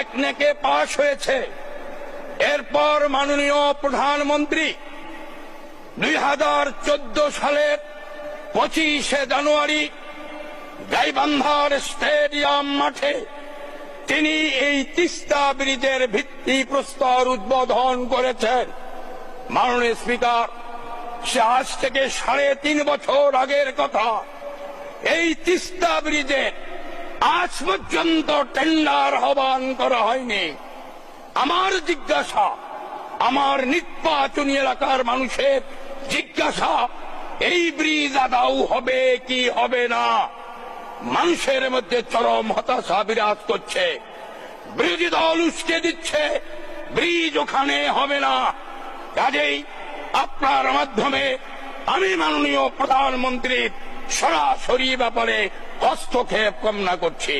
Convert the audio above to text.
এক নেকে পাশ হয়েছে। এরপর মাননীয় প্রধানমন্ত্রী দুই হাজার চোদ্দ সালের পঁচিশে জানুয়ারি গাইবান্ধার স্টেডিয়াম মাঠে তিনি এই তিস্তা ব্রিজের ভিত্তি প্রস্তর উদ্বোধন করেছেন। মাননীয় স্পিকার, সে আজ থেকে সাড়ে তিন বছর আগের কথা। এই তিস্তা ব্রিজের আজ পর্যন্ত টেন্ডার আহ্বান করা হয়নি। আমার জিজ্ঞাসা, আমার নির্বাচনী এলাকার মানুষের জিজ্ঞাসা, এই ব্রিজ আদাও হবে কি হবে না? মানুষের মধ্যে চরম হতাশা বিরাজ করছে। বিরোধী দল উস্কে দিচ্ছে, ব্রিজ ওখানে হবে না। কাজেই আপনার মাধ্যমে আমি মাননীয় প্রধানমন্ত্রীর সরাসরি ব্যাপারে হস্তক্ষেপ কামনা করছি।